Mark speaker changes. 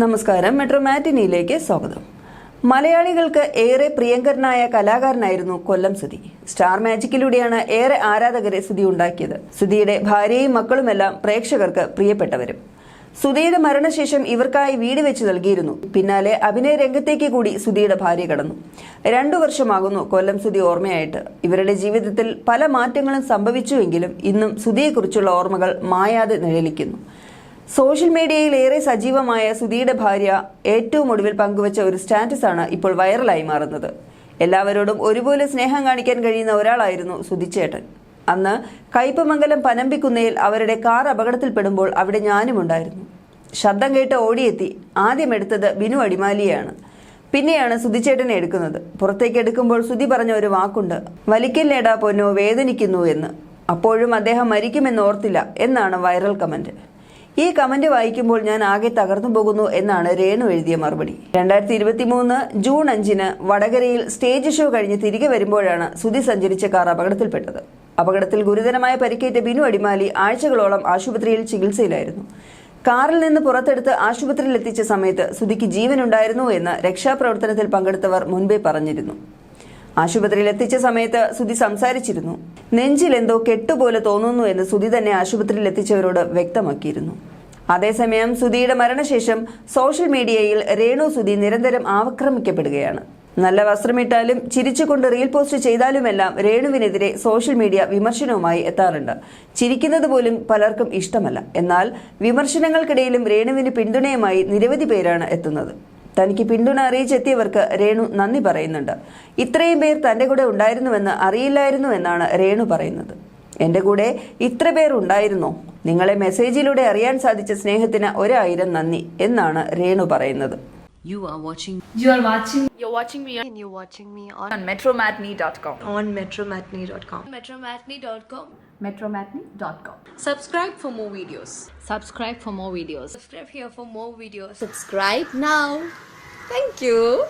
Speaker 1: നമസ്കാരം. മെട്രോ മാറ്റിനിയിലേക്ക് സ്വാഗതം. മലയാളികൾക്ക് ഏറെ പ്രിയങ്കരനായ കലാകാരനായിരുന്നു കൊല്ലം സുധി സ്റ്റാർ മാജിക്കിലൂടെയാണ് ഏറെ ആരാധകരെ സുധി ഉണ്ടാക്കിയത്. സുധിയുടെ ഭാര്യയും മക്കളുമെല്ലാം പ്രേക്ഷകർക്ക് പ്രിയപ്പെട്ടവരും. സുധിയുടെ മരണശേഷം ഇവർക്കായി വീട് വെച്ച് നൽകിയിരുന്നു. പിന്നാലെ അഭിനയ രംഗത്തേക്ക് കൂടി സുധിയുടെ ഭാര്യ കടന്നു. രണ്ടു വർഷമാകുന്നു കൊല്ലം സുധി ഓർമ്മയായിട്ട്. ഇവരുടെ ജീവിതത്തിൽ പല മാറ്റങ്ങളും സംഭവിച്ചുവെങ്കിലും ഇന്നും സുധിയെക്കുറിച്ചുള്ള ഓർമ്മകൾ മായാതെ നിഴലിക്കുന്നു. സോഷ്യൽ മീഡിയയിൽ ഏറെ സജീവമായ സുധിയുടെ ഭാര്യ ഏറ്റവും ഒടുവിൽ പങ്കുവച്ച ഒരു സ്റ്റാറ്റസ് ആണ് ഇപ്പോൾ വൈറലായി മാറുന്നത്. എല്ലാവരോടും ഒരുപോലെ സ്നേഹം കാണിക്കാൻ കഴിയുന്ന ഒരാളായിരുന്നു സുധിച്ചേട്ടൻ. അന്ന് കയ്പമംഗലം പനമ്പിക്കുന്നയിൽ അവരുടെ കാർ അപകടത്തിൽപ്പെടുമ്പോൾ അവിടെ ഞാനും ഉണ്ടായിരുന്നു. ശബ്ദം കേട്ട് ഓടിയെത്തി. ആദ്യം എടുത്തത് ബിനു അടിമാലിയാണ്. പിന്നെയാണ് സുധിച്ചേട്ടനെ എടുക്കുന്നത്. പുറത്തേക്ക് എടുക്കുമ്പോൾ സുധി പറഞ്ഞ ഒരു വാക്കുണ്ട്. വലിക്കല്ലേടാ പൊന്നോ വേദനിക്കുന്നു എന്ന്. അപ്പോഴും അദ്ദേഹം മരിക്കുമെന്ന് ഓർത്തില്ല എന്നാണ് വൈറൽ കമന്റ്. ഈ കമന്റ് വായിക്കുമ്പോൾ ഞാൻ ആകെ തകർന്നു പോകുന്നു എന്നാണ് രേണു എഴുതിയ മറുപടി. രണ്ടായിരത്തി ഇരുപത്തി മൂന്ന് ജൂൺ അഞ്ചിന് വടകരയിൽ സ്റ്റേജ് ഷോ കഴിഞ്ഞ് തിരികെ വരുമ്പോഴാണ് സുധി സഞ്ചരിച്ച കാർ അപകടത്തിൽപ്പെട്ടത്. അപകടത്തിൽ ഗുരുതരമായ പരിക്കേറ്റ ബിനു അടിമാലി ആഴ്ചകളോളം ആശുപത്രിയിൽ ചികിത്സയിലായിരുന്നു. കാറിൽ നിന്ന് പുറത്തെടുത്ത് ആശുപത്രിയിൽ എത്തിച്ച സമയത്ത് സുധിക്ക് ജീവനുണ്ടായിരുന്നു എന്ന് രക്ഷാപ്രവർത്തനത്തിൽ പങ്കെടുത്തവർ മുൻപേ പറഞ്ഞിരുന്നു. ആശുപത്രിയിൽ എത്തിച്ച സമയത്ത് സുധി സംസാരിച്ചിരുന്നു. നെഞ്ചിൽ എന്തോ കെട്ടുപോലെ തോന്നുന്നു എന്ന് സുധി തന്നെ ആശുപത്രിയിൽ എത്തിച്ചവരോട് വ്യക്തമാക്കിയിരുന്നു. അതേസമയം സുധിയുടെ മരണശേഷം സോഷ്യൽ മീഡിയയിൽ രേണു സുധി നിരന്തരം ആക്രമിക്കപ്പെടുകയാണ്. നല്ല വസ്ത്രമിട്ടാലും ചിരിച്ചുകൊണ്ട് റീൽ പോസ്റ്റ് ചെയ്താലുമെല്ലാം രേണുവിനെതിരെ സോഷ്യൽ മീഡിയ വിമർശനവുമായി എത്താറുണ്ട്. ചിരിക്കുന്നത് പോലും പലർക്കും ഇഷ്ടമല്ല. എന്നാൽ വിമർശനങ്ങൾക്കിടയിലും രേണുവിന് പിന്തുണയുമായി നിരവധി പേരാണ് എത്തുന്നത്. തനിക്ക് പിന്തുണ അറിയിച്ചെത്തിയവർക്ക് രേണു നന്ദി പറയുന്നുണ്ട് ഇത്രയും പേർ തന്റെ കൂടെ ഉണ്ടായിരുന്നുവെന്ന് അറിയില്ലായിരുന്നു എന്നാണ് രേണു പറയുന്നത് എന്റെ കൂടെ ഇത്ര പേർ ഉണ്ടായിരുന്നോ നിങ്ങളെ മെസ്സേജിലൂടെ അറിയാൻ സാധിച്ച സ്നേഹത്തിന് ഒരായിരം നന്ദി എന്നാണ് രേണു പറയുന്നത്
Speaker 2: You are watching
Speaker 3: You are watching
Speaker 4: You're watching me and you're watching me on,
Speaker 5: on metromatney.com.
Speaker 4: on metromatney.com.
Speaker 3: metromatney.com.
Speaker 5: Metromatney.com.
Speaker 4: Subscribe for more videos.
Speaker 2: subscribe for more videos.
Speaker 3: Subscribe here for more videos.
Speaker 4: Subscribe now. Thank you.